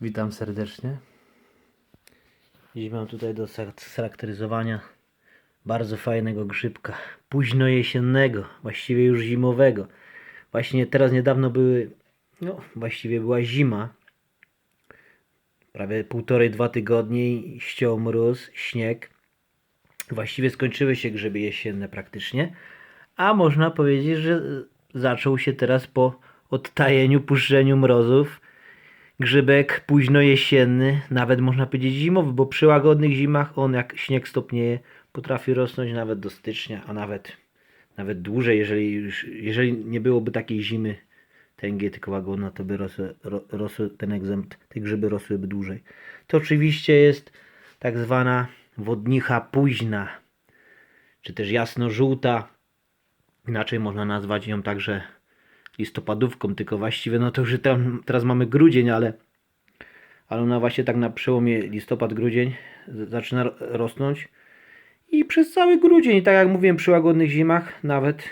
Witam serdecznie. Dziś mam tutaj do scharakteryzowania bardzo fajnego grzybka. Późno jesiennego, właściwie już zimowego. Właśnie teraz niedawno były, no właściwie była zima. Prawie półtorej, dwa tygodnie ściął mróz, śnieg. Właściwie skończyły się grzyby jesienne praktycznie. A można powiedzieć, że zaczął się teraz po odtajeniu, puszczeniu mrozów grzybek późno jesienny, nawet można powiedzieć zimowy, bo przy łagodnych zimach on jak śnieg stopnieje, potrafi rosnąć nawet do stycznia, a nawet, nawet dłużej, jeżeli, już, jeżeli nie byłoby takiej zimy tęgiej, tylko łagodna, to by rosły, ro, rosły ten egzempl, te grzyby rosłyby dłużej. To oczywiście jest tak zwana wodnicha późna, czy też jasno-żółta, inaczej można nazwać ją także listopadówką, tylko właściwie no to już tam, teraz mamy grudzień, ale, ale ona właśnie tak na przełomie listopad-grudzień zaczyna ro- rosnąć i przez cały grudzień, tak jak mówiłem przy łagodnych zimach, nawet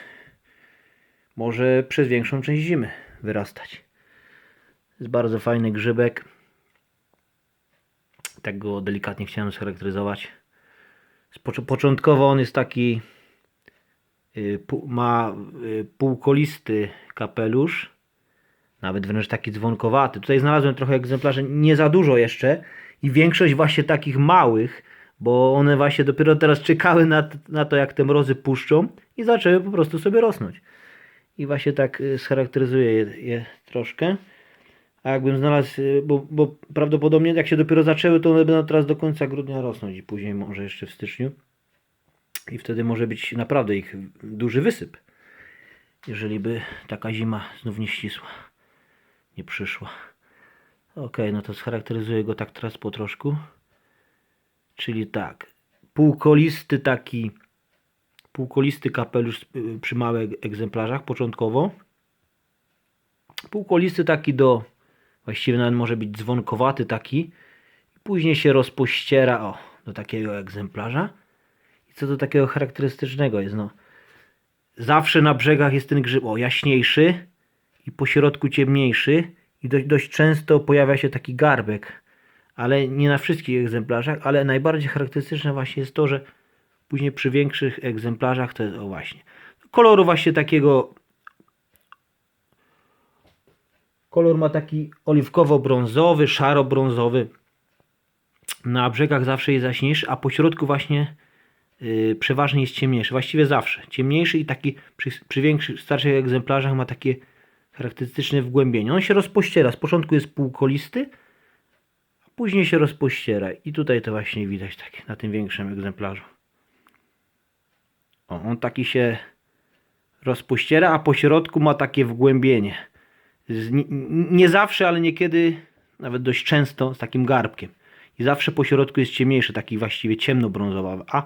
może przez większą część zimy wyrastać. Jest bardzo fajny grzybek. Tak go delikatnie chciałem scharakteryzować. Początkowo on jest taki ma y, półkolisty kapelusz, nawet wręcz taki dzwonkowaty. Tutaj znalazłem trochę egzemplarzy, nie za dużo jeszcze i większość właśnie takich małych, bo one właśnie dopiero teraz czekały na, na to, jak te mrozy puszczą i zaczęły po prostu sobie rosnąć. I właśnie tak y, scharakteryzuję je, je troszkę. A jakbym znalazł, y, bo, bo prawdopodobnie jak się dopiero zaczęły, to one będą teraz do końca grudnia rosnąć i później może jeszcze w styczniu. I wtedy może być naprawdę ich duży wysyp. Jeżeli by taka zima znów nieścisła nie przyszła. Ok, no to scharakteryzuję go tak teraz po troszku. Czyli tak, półkolisty taki, półkolisty kapelusz y, przy małych egzemplarzach początkowo. Półkolisty taki do, właściwie nawet może być dzwonkowaty taki. Później się rozpościera, o, do takiego egzemplarza. Co do takiego charakterystycznego jest, no. Zawsze na brzegach jest ten grzyb, o, jaśniejszy i po środku ciemniejszy i dość, dość często pojawia się taki garbek, ale nie na wszystkich egzemplarzach, ale najbardziej charakterystyczne właśnie jest to, że później przy większych egzemplarzach to jest, o właśnie, koloru właśnie takiego kolor ma taki oliwkowo-brązowy, szaro-brązowy na brzegach zawsze jest jaśniejszy, a po środku właśnie przeważnie jest ciemniejszy. Właściwie zawsze. Ciemniejszy i taki przy, przy większych, starszych egzemplarzach ma takie charakterystyczne wgłębienie. On się rozpościera. Z początku jest półkolisty, a później się rozpościera. I tutaj to właśnie widać takie na tym większym egzemplarzu. O, on taki się rozpościera, a po środku ma takie wgłębienie. Nie, nie zawsze, ale niekiedy, nawet dość często, z takim garbkiem. I zawsze po środku jest ciemniejszy, taki właściwie ciemnobrązowy. A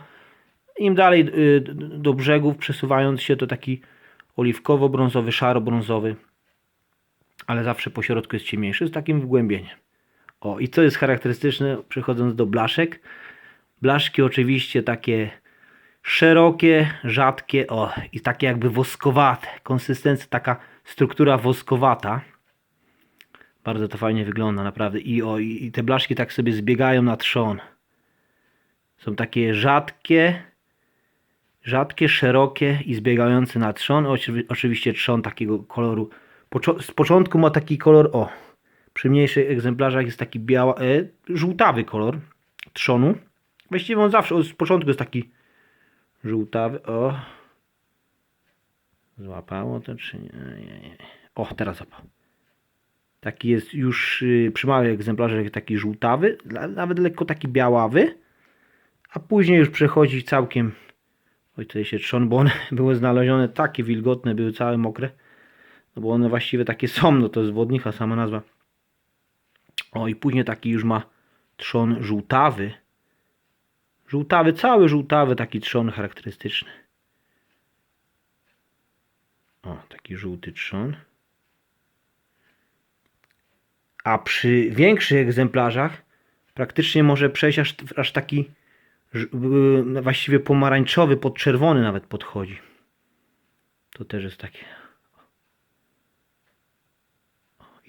im dalej y, do brzegów przesuwając się, to taki oliwkowo-brązowy, szaro-brązowy. Ale zawsze po środku jest ciemniejszy, z takim wgłębieniem. O, i co jest charakterystyczne, przechodząc do blaszek. Blaszki oczywiście takie szerokie, rzadkie, o, i takie jakby woskowate. Konsystencja, taka struktura woskowata. Bardzo to fajnie wygląda, naprawdę. I, o, i te blaszki tak sobie zbiegają na trzon. Są takie rzadkie, rzadkie, szerokie i zbiegające na trzon. Oczywi- Oczywiście trzon takiego koloru. Z początku ma taki kolor, o, przy mniejszych egzemplarzach jest taki biała, e, żółtawy kolor trzonu. Właściwie on zawsze, z początku jest taki żółtawy, o. Złapało to czy nie? nie, nie. O, teraz złapał. Taki jest już y, przy małych egzemplarzach taki żółtawy, nawet lekko taki białawy, a później już przechodzi całkiem, oj tutaj się trzon, bo one były znalezione takie wilgotne, były całe mokre, no bo one właściwie takie są, no to jest wodnica sama nazwa. O i później taki już ma trzon żółtawy, żółtawy, cały żółtawy, taki trzon charakterystyczny. O, taki żółty trzon. A przy większych egzemplarzach praktycznie może przejść aż, aż taki właściwie pomarańczowy, podczerwony nawet podchodzi. To też jest takie.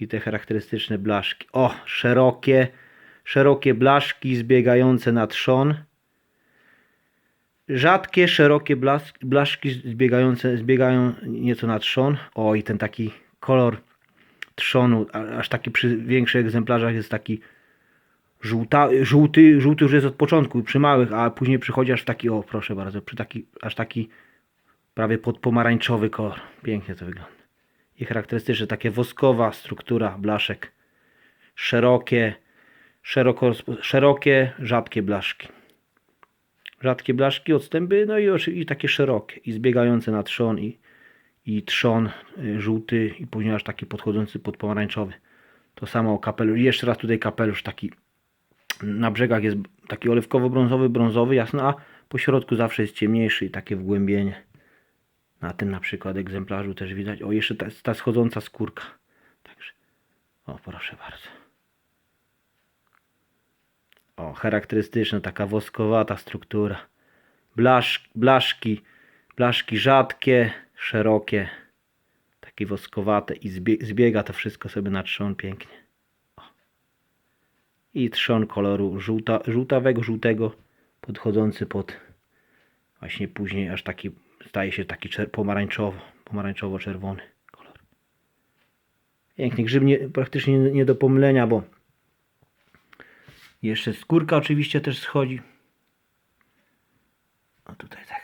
I te charakterystyczne blaszki. O, szerokie, szerokie blaszki zbiegające na trzon. Rzadkie, szerokie blask, blaszki zbiegające, zbiegają nieco na trzon. O, i ten taki kolor trzonu, aż taki przy większych egzemplarzach jest taki żółta, żółty, żółty już jest od początku przy małych, a później przychodzi aż taki, o proszę bardzo, przy taki, aż taki prawie podpomarańczowy kolor. Pięknie to wygląda. I charakterystyczne takie woskowa struktura blaszek. Szerokie, szeroko, szerokie, rzadkie blaszki. Rzadkie blaszki, odstępy, no i, i takie szerokie, i zbiegające na trzon, i, i trzon y, żółty, i później aż taki podchodzący pod pomarańczowy. To samo kapelusz, jeszcze raz tutaj kapelusz taki na brzegach jest taki oliwkowo-brązowy, brązowy, jasno, a po środku zawsze jest ciemniejszy i takie wgłębienie. Na tym na przykład egzemplarzu też widać. O, jeszcze ta, ta schodząca skórka. Także, o, proszę bardzo. O, charakterystyczna, taka woskowata struktura. Blaszk, blaszki, blaszki rzadkie, szerokie, takie woskowate i zbie, zbiega to wszystko sobie na trzon pięknie. I trzon koloru żółta, żółtawego, żółtego, podchodzący pod właśnie później aż taki staje się taki pomarańczowo, pomarańczowo-czerwony kolor. Piękny grzyb, nie, praktycznie nie, nie do pomylenia, bo jeszcze skórka oczywiście też schodzi. O tutaj tak.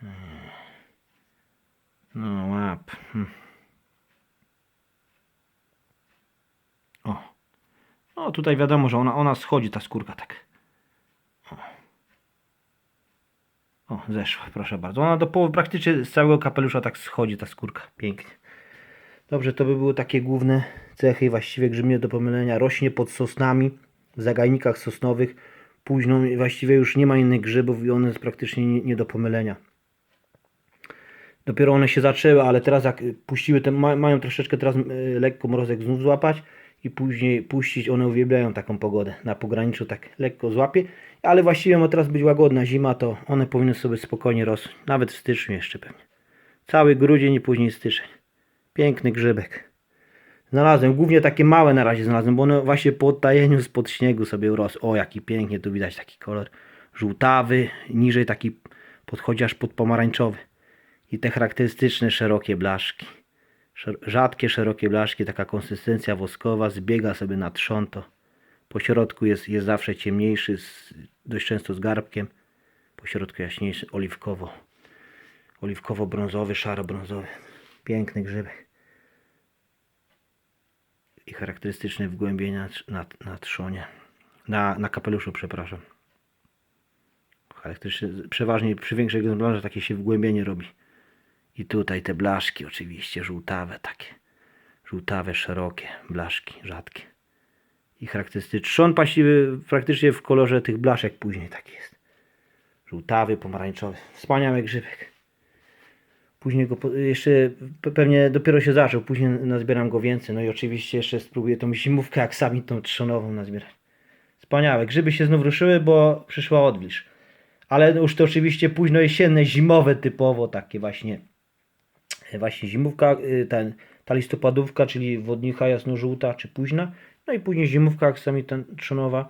Hmm. No łap. Hmm. O. No tutaj wiadomo, że ona, ona schodzi ta skórka tak. O, zeszła, proszę bardzo. Ona do połowy, praktycznie z całego kapelusza tak schodzi ta skórka. Pięknie. Dobrze, to by były takie główne cechy. Właściwie grzyb nie do pomylenia. Rośnie pod sosnami, w zagajnikach sosnowych. Późno właściwie już nie ma innych grzybów i one jest praktycznie nie, nie do pomylenia. Dopiero one się zaczęły, ale teraz jak puściły, te, ma, mają troszeczkę teraz y, lekko mrozek znów złapać i później puścić, one uwielbiają taką pogodę. Na pograniczu tak lekko złapie, ale właściwie ma teraz być łagodna zima, to one powinny sobie spokojnie rosnąć. Nawet w styczniu jeszcze pewnie. Cały grudzień i później styczeń. Piękny grzybek. Znalazłem, głównie takie małe na razie znalazłem, bo one właśnie po odtajeniu spod śniegu sobie rosły. O, jaki pięknie tu widać taki kolor żółtawy, niżej taki podchodzi aż pod pomarańczowy. I te charakterystyczne szerokie blaszki. Rzadkie, szerokie blaszki, taka konsystencja woskowa, zbiega sobie na trzon to. Po środku jest, jest zawsze ciemniejszy, z, dość często z garbkiem. Po środku jaśniejszy, oliwkowo. Oliwkowo-brązowy, szaro-brązowy. Piękny grzybek. I charakterystyczne wgłębienia na, na trzonie. Na, na kapeluszu, przepraszam. Charakterystyczne, przeważnie przy większych egzemplarzach takie się wgłębienie robi. I tutaj te blaszki oczywiście, żółtawe takie. Żółtawe, szerokie blaszki, rzadkie. I charakterystyczny trzon paściwy praktycznie w kolorze tych blaszek później taki jest. Żółtawy, pomarańczowy. Wspaniały grzybek. Później go jeszcze pe- pewnie dopiero się zaczął, później nazbieram go więcej. No i oczywiście jeszcze spróbuję tą zimówkę jak tą trzonową nazbierać. Wspaniałe. Grzyby się znów ruszyły, bo przyszła odwilż. Ale już to oczywiście późno jesienne, zimowe typowo, takie właśnie właśnie zimówka, y, ten, ta listopadówka, czyli wodnica jasno-żółta czy późna, no i później zimówka aksamitan trzonowa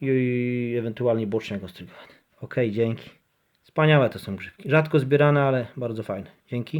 i, i ewentualnie bocznego strygany. Ok, dzięki. Wspaniałe to są grzybki. Rzadko zbierane, ale bardzo fajne. Dzięki.